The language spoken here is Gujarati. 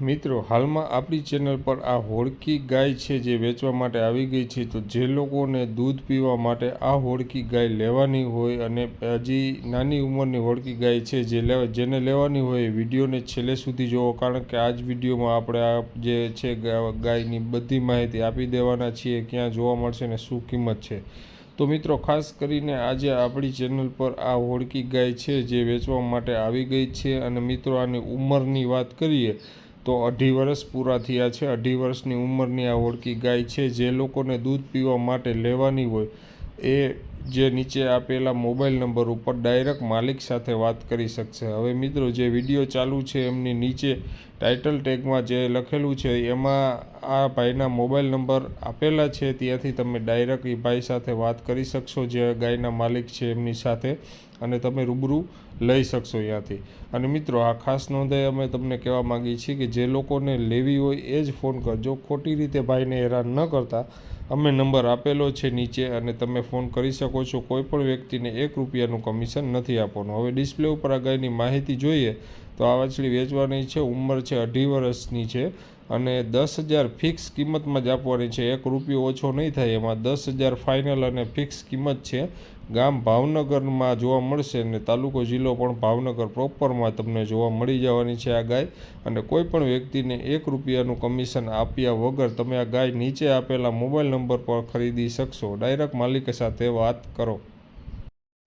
મિત્રો, હાલમાં આપણી ચેનલ પર આ હોળકી ગાય છે જે વેચવા માટે આવી ગઈ છે, તો જે લોકોને દૂધ પીવા માટે આ હોળકી ગાય લેવાની હોય અને હજી નાની ઉંમરની હોળકી ગાય છે જે લેવા જેને લેવાની હોય વિડીયોને છેલ્લે સુધી જોવો કારણ કે આ જ વિડીયોમાં આપણે આ જે છે ગાયની બધી માહિતી આપી દેવાના છીએ, ક્યાં જોવા મળશે ને શું કિંમત છે. તો મિત્રો, ખાસ કરીને આજે આપણી ચેનલ પર આ હોળકી ગાય છે જે વેચવા માટે આવી ગઈ છે અને મિત્રો, આની ઉંમરની વાત કરીએ તો અઢી વર્ષ પૂરા થયા છે. અઢી વર્ષની ઉંમરની આ ઓળખી ગાય છે. જે લોકોને દૂધ પીવા માટે લેવાની હોય એ જે નીચે આપેલા મોબાઈલ નંબર ઉપર ડાયરેક્ટ માલિક સાથે વાત કરી શકશે. હવે મિત્રો, જે વીડિયો ચાલુ છે એમની નીચે ટાઇટલ ટેગમાં જે લખેલું છે, એમાં આ ભાઈના મોબાઈલ નંબર આપેલા છે. ત્યાંથી તમે ડાયરેક્ટ એ ભાઈ સાથે વાત કરી શકશો જે ગાયના માલિક છે એમની સાથે. અને તમે રૂબરૂ લઈ શકશો ત્યાંથી અને મિત્રો, આ ખાસ નોંધે અમે તમને કહેવા માંગીએ છીએ કે જે લોકોને લેવી હોય એ જ ફોન કરજો. ખોટી રીતે ભાઈને હેરાન ન કરતા. અમે નંબર આપેલો છે નીચે અને તમે ફોન કરી શકો છો. કોઈપણ વ્યક્તિને એક રૂપિયાનું કમિશન નથી આપવાનું. હવે ડિસ્પ્લે ઉપર આ ગાયની માહિતી જોઈએ તો આ વાછડી વેચવાની છે. ઉંમર છે અઢી વર્ષની છે. અને દસ હજાર ફિક્સ કિંમતમાં જ આપવાની છે. એક રૂપિયો ઓછો નહીં થાય એમાં. દસ હજાર ફાઇનલ અને ફિક્સ કિંમત છે. ગામ ભાવનગરમાં જોવા મળશે અને તાલુકો જિલ્લો પણ ભાવનગર પ્રોપરમાં તમને જોવા મળી જવાની છે આ ગાય. અને કોઈ પણ વ્યક્તિને એક રૂપિયાનું કમિશન આપ્યા વગર તમે આ ગાય નીચે આપેલા મોબાઈલ નંબર પર ખરીદી શકશો. ડાયરેક્ટ માલિક સાથે વાત કરો.